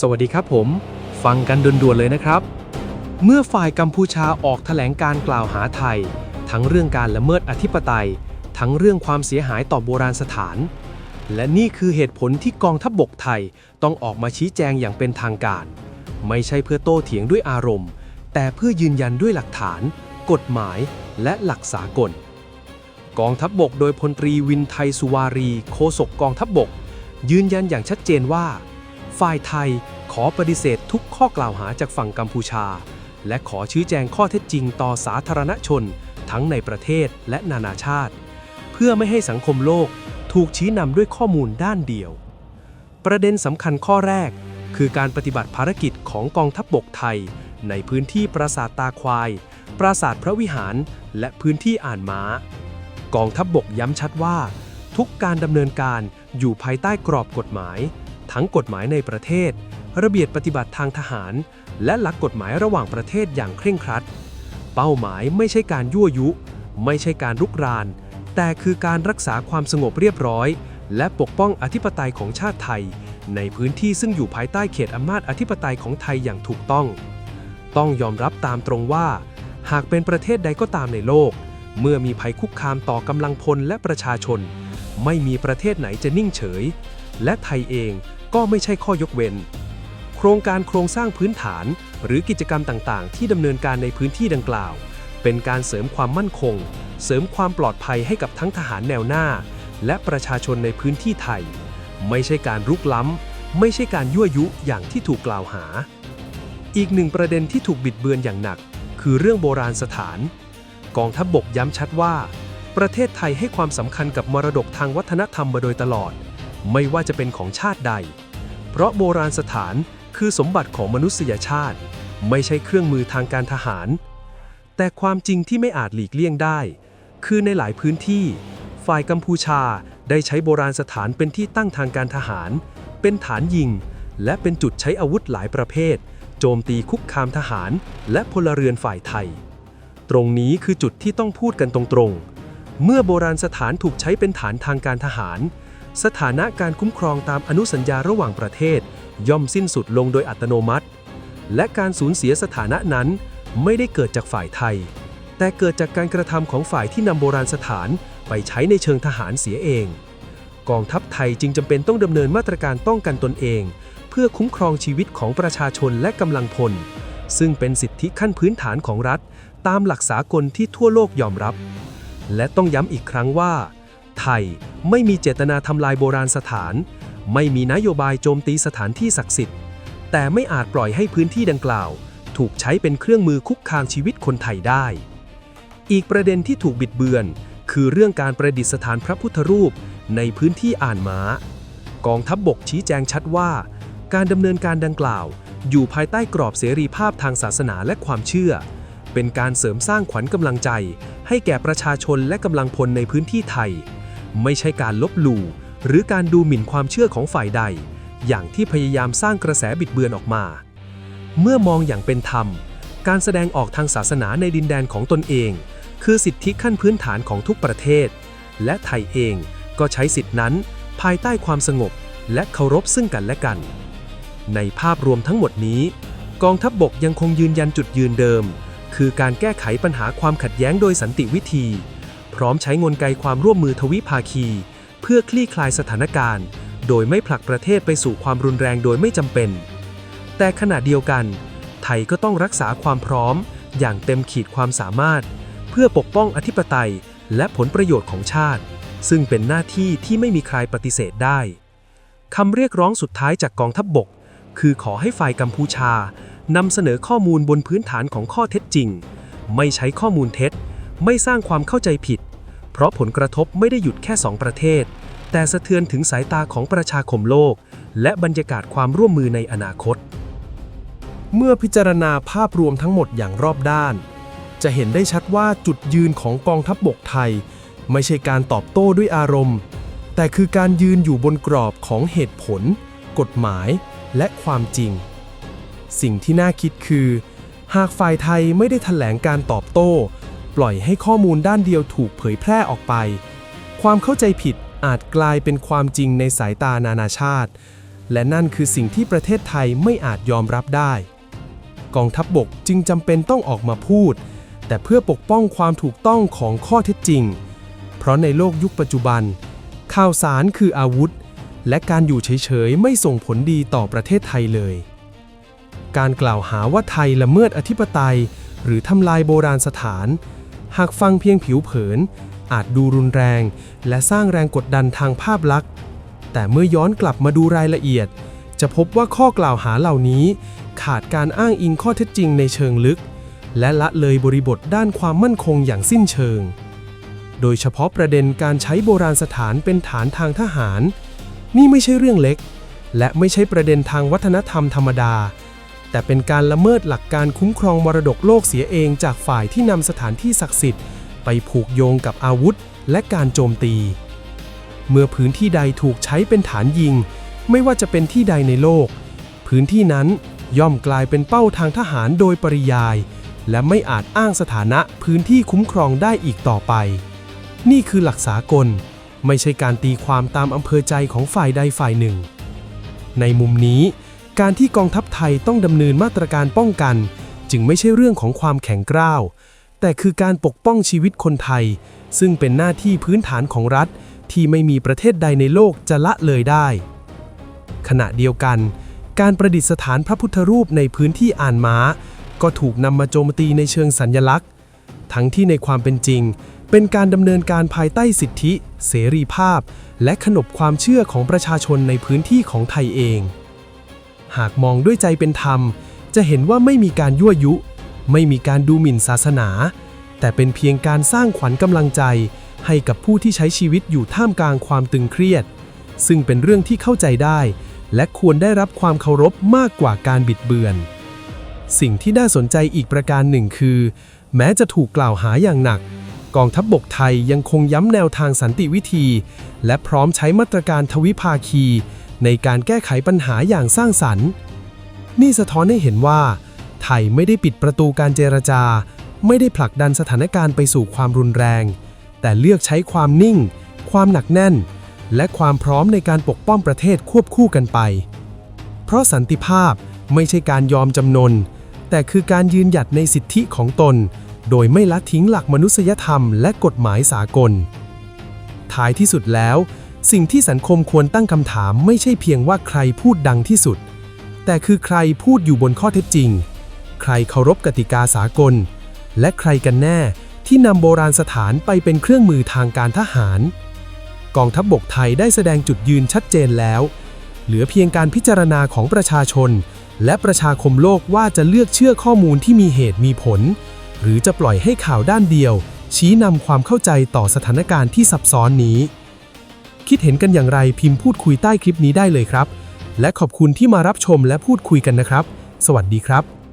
สวัสดีครับผม ฟังกันด่วนๆเลยนะครับ เมื่อฝ่ายกัมพูชาออกแถลงการกล่าวหาไทย ทั้งเรื่องการละเมิดอธิปไตย ทั้งเรื่องความเสียหายต่อโบราณสถาน และนี่คือเหตุผลที่กองทัพบบกไทยต้องออกมาชี้แจงอย่างเป็นทางการ ไม่ใช่เพื่อโต้เถียงด้วยอารมณ์ แต่เพื่อยืนยันด้วยหลักฐาน กฎหมายและหลักสากล กองทัพบบกโดยพลตรีวินไทยสุวารี โฆษกกองทัพบบก ยืนยันอย่างชัดเจนว่า ฝ่ายไทยขอปฏิเสธทุกข้อกล่าวหาจากฝั่งกัมพูชา และขอชี้แจงข้อเท็จจริงต่อสาธารณชน ทั้งในประเทศและนานาชาติ เพื่อไม่ให้สังคมโลกถูกชี้นำด้วยข้อมูลด้านเดียว ประเด็นสำคัญข้อแรก คือการปฏิบัติภารกิจของกองทัพบบกไทย ในพื้นที่ปราสาทตาควาย ปราสาทพระวิหาร และพื้นที่อ่านม้า กองทัพบบกย้ำชัดว่า ทุกการดำเนินการอยู่ภายใต้กรอบกฎหมาย ทั้งกฎหมายในประเทศ ระเบียบปฏิบัติทางทหาร และหลักกฎหมายระหว่างประเทศอย่างเคร่งครัด เป้าหมายไม่ใช่การยั่วยุ ไม่ใช่การรุกราน แต่คือการรักษาความสงบเรียบร้อย และปกป้องอธิปไตยของชาติไทย ในพื้นที่ซึ่งอยู่ภายใต้เขตอำนาจอธิปไตยของไทยอย่างถูกต้อง ต้องยอมรับตามตรงว่า หากเป็นประเทศใดก็ตามในโลก เมื่อมีภัยคุกคามต่อกำลังพลและประชาชน ไม่มีประเทศไหนจะนิ่งเฉยและไทยเอง ก็ไม่ใช่ข้อยกเว้น โครงการโครงสร้างพื้นฐาน หรือกิจกรรมต่างๆ ที่ดำเนินการในพื้นที่ดังกล่าว เป็นการเสริมความมั่นคง เสริมความปลอดภัยให้กับทั้งทหารแนวหน้า และประชาชนในพื้นที่ไทย ไม่ใช่การรุกล้ำ ไม่ใช่การยั่วยุอย่างที่ถูกกล่าวหา อีกหนึ่งประเด็นที่ถูกบิดเบือนอย่างหนัก คือเรื่องโบราณสถาน กองทัพบบกย้ำชัดว่า ประเทศไทยให้ความสำคัญกับมรดกทางวัฒนธรรมมาโดยตลอดไม่ว่าจะเป็นของชาติใด เพราะโบราณสถานคือสมบัติของมนุษยชาติ ไม่ใช่เครื่องมือทางการทหาร แต่ความจริงที่ไม่อาจหลีกเลี่ยงได้ คือในหลายพื้นที่ ฝ่ายกัมพูชาได้ใช้โบราณสถานเป็นที่ตั้งทางการทหาร เป็นฐานยิง และเป็นจุดใช้อาวุธหลายประเภท โจมตีคุกคามทหาร และพลเรือนฝ่ายไทย ตรงนี้คือจุดที่ต้องพูดกันตรงๆ เมื่อโบราณสถานถูกใช้เป็นฐานทางการทหาร สถานะการคุ้มครองตามอนุสัญญาระหว่างประเทศ ย่อมสิ้นสุดลงโดยอัตโนมัติ และการสูญเสียสถานะนั้นไม่ได้เกิดจากฝ่ายไทย แต่เกิดจากการกระทำของฝ่ายที่นำโบราณสถานไปใช้ในเชิงทหารเสียเอง กองทัพไทยจึงจำเป็นต้องดำเนินมาตรการป้องกันตนเอง เพื่อคุ้มครองชีวิตของประชาชนและกำลังพล ซึ่งเป็นสิทธิขั้นพื้นฐานของรัฐ ตามหลักสากลที่ทั่วโลกยอมรับ และต้องย้ำอีกครั้งว่า ไทย ไม่มีเจตนาทำลายโบราณสถาน ไม่มีนโยบายโจมตีสถานที่ศักดิ์สิทธิ์ แต่ไม่อาจปล่อยให้พื้นที่ดังกล่าว ถูกใช้เป็นเครื่องมือคุกคามชีวิตคนไทยได้ อีกประเด็นที่ถูกบิดเบือน คือเรื่องการประดิษฐานพระพุทธรูปในพื้นที่อ่านม้า กองทัพบบกชี้แจงชัดว่า การดำเนินการดังกล่าว อยู่ภายใต้กรอบเสรีภาพทางศาสนาและความเชื่อ เป็นการเสริมสร้างขวัญกำลังใจ ให้แก่ประชาชนและกำลังพลในพื้นที่ไทย ไม่ใช่การลบหลู่ หรือการดูหมิ่นความเชื่อของฝ่ายใด อย่างที่พยายามสร้างกระแสบิดเบือนออกมา เมื่อมองอย่างเป็นธรรม การแสดงออกทางศาสนาในดินแดนของตนเอง คือสิทธิขั้นพื้นฐานของทุกประเทศ และไทยเองก็ใช้สิทธินั้น ภายใต้ความสงบ และเคารพซึ่งกันและกัน ในภาพรวมทั้งหมดนี้ กองทัพบบกยังคงยืนยันจุดยืนเดิม คือการแก้ไขปัญหาความขัดแย้งโดยสันติวิธี พร้อมใช้งนไกความร่วมมือทวิภาคี เพื่อคลี่คลายสถานการณ์ โดยไม่ผลักประเทศไปสู่ความรุนแรงโดยไม่จำเป็น แต่ขณะเดียวกัน ไทยก็ต้องรักษาความพร้อม อย่างเต็มขีดความสามารถ เพื่อปกป้องอธิปไตยและผลประโยชน์ของชาติ ซึ่งเป็นหน้าที่ที่ไม่มีใครปฏิเสธได้คำเรียกร้องสุดท้ายจากกองทัพบบก คือขอให้ฝ่ายกัมพูชานำเสนอข้อมูลบนพื้นฐานของข้อเท็จจริง ไม่ใช้ข้อมูลเท็จ ไม่สร้างความเข้าใจผิด เพราะผลกระทบไม่ได้หยุดแค่สองประเทศ แต่สะเทือนถึงสายตาของประชาคมโลก และบรรยากาศความร่วมมือในอนาคต เมื่อพิจารณาภาพรวมทั้งหมดอย่างรอบด้าน จะเห็นได้ชัดว่าจุดยืนของกองทัพบบกไทย ไม่ใช่การตอบโต้ด้วยอารมณ์ แต่คือการยืนอยู่บนกรอบของเหตุผล กฎหมาย และความจริง สิ่งที่น่าคิดคือ หากฝ่ายไทยไม่ได้แถลงการตอบโต้ ปล่อยให้ข้อมูลด้านเดียวถูกเผยแพร่ออกไป ความเข้าใจผิดอาจกลายเป็นความจริงในสายตานานาชาติ และนั่นคือสิ่งที่ประเทศไทยไม่อาจยอมรับได้ กองทัพบบกจึงจำเป็นต้องออกมาพูด แต่เพื่อปกป้องความถูกต้องของข้อเท็จจริง เพราะในโลกยุคปัจจุบัน ข่าวสารคืออาวุธ และการอยู่เฉยๆ ไม่ส่งผลดีต่อประเทศไทยเลย การกล่าวหาว่าไทยละเมิดอธิปไตย หรือทำลายโบราณสถาน หากฟังเพียงผิวเผิน อาจดูรุนแรง และสร้างแรงกดดันทางภาพลักษณ์ แต่เมื่อย้อนกลับมาดูรายละเอียด จะพบว่าข้อกล่าวหาเหล่านี้ ขาดการอ้างอิงข้อเท็จจริงในเชิงลึก และละเลยบริบทด้านความมั่นคงอย่างสิ้นเชิง โดยเฉพาะประเด็นการใช้โบราณสถานเป็นฐานทางทหาร นี่ไม่ใช่เรื่องเล็ก และไม่ใช่ประเด็นทางวัฒนธรรมธรรมดา แต่เป็นการละเมิดหลักการคุ้มครองมรดกโลกเสียเองจากฝ่ายที่นำสถานที่ศักดิ์สิทธิ์ ไปผูกโยงกับอาวุธ และการโจมตี เมื่อพื้นที่ใดถูกใช้เป็นฐานยิง ไม่ว่าจะเป็นที่ใดในโลก พื้นที่นั้นย่อมกลายเป็นเป้าทางทหารโดยปริยาย และไม่อาจอ้างสถานะพื้นที่คุ้มครองได้อีกต่อไป นี่คือหลักสากล ไม่ใช่การตีความตามอำเภอใจของฝ่ายใดฝ่ายหนึ่ง ในมุมนี้ การที่กองทัพไทยต้องดำเนินมาตรการป้องกัน จึงไม่ใช่เรื่องของความแข็งกร้าว แต่คือการปกป้องชีวิตคนไทย ซึ่งเป็นหน้าที่พื้นฐานของรัฐ ที่ไม่มีประเทศใดในโลกจะละเลยได้ ขณะเดียวกัน การประดิษฐานพระพุทธรูปในพื้นที่อ่านม้า ก็ถูกนำมาโจมตีในเชิงสัญญลักษณ์ ทั้งที่ในความเป็นจริง เป็นการดำเนินการภายใต้สิทธิ เสรีภาพ และขนบความเชื่อของประชาชนในพื้นที่ของไทยเอง หากมองด้วยใจเป็นธรรม จะเห็นว่าไม่มีการยั่วยุ ไม่มีการดูหมิ่นศาสนา แต่เป็นเพียงการสร้างขวัญกำลังใจ ให้กับผู้ที่ใช้ชีวิตอยู่ท่ามกลางความตึงเครียด ซึ่งเป็นเรื่องที่เข้าใจได้ และควรได้รับความเคารพมากกว่าการบิดเบือน สิ่งที่น่าสนใจอีกประการหนึ่งคือ แม้จะถูกกล่าวหาอย่างหนักกองทัพบบกไทยยังคงย้ำแนวทางสันติวิธี และพร้อมใช้มาตรการทวิภาคี ในการแก้ไขปัญหาอย่างสร้างสรรค์ นี่สะท้อนให้เห็นว่า ไทยไม่ได้ปิดประตูการเจรจา ไม่ได้ผลักดันสถานการณ์ไปสู่ความรุนแรง แต่เลือกใช้ความนิ่ง ความหนักแน่น และความพร้อมในการปกป้องประเทศควบคู่กันไป เพราะสันติภาพไม่ใช่การยอมจำนน แต่คือการยืนหยัดในสิทธิของตน โดยไม่ละทิ้งหลักมนุษยธรรมและกฎหมายสากล ท้ายที่สุดแล้ว สิ่งที่สังคมควรตั้งคำถามไม่ใช่เพียงว่าใครพูดดังที่สุด แต่คือใครพูดอยู่บนข้อเท็จจริง ใครเคารพกติกาสากล และใครกันแน่ที่นำโบราณสถานไปเป็นเครื่องมือทางการทหาร กองทัพบบกไทยได้แสดงจุดยืนชัดเจนแล้ว เหลือเพียงการพิจารณาของประชาชน และประชาคมโลกว่าจะเลือกเชื่อข้อมูลที่มีเหตุมีผล หรือจะปล่อยให้ข่าวด้านเดียว ชี้นำความเข้าใจต่อสถานการณ์ที่ซับซ้อนนี้ คิดเห็นกันอย่างไรพิมพ์พูดคุยใต้คลิปนี้ได้เลยครับ และขอบคุณที่มารับชมและพูดคุยกันนะครับ สวัสดีครับ